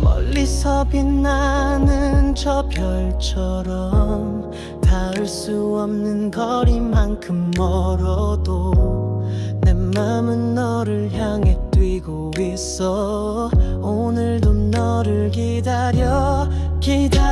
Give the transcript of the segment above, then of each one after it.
멀리서 빛나는 저 별처럼 닿을 수 없는 거리만큼 멀어도 내 맘은 너를 향해 뛰고 있어. 오늘도 너를 기다려 기다림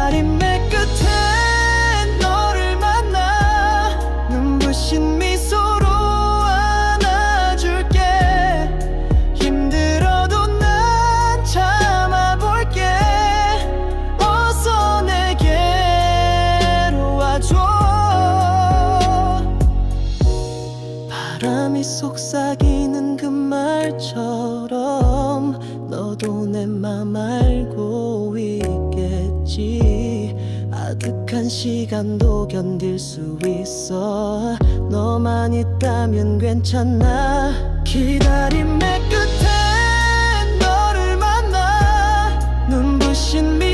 아득한 시간도 견딜 수 있어. 너만 있다면 괜찮아. 기다림의 끝에 너를 만나. 눈부신 미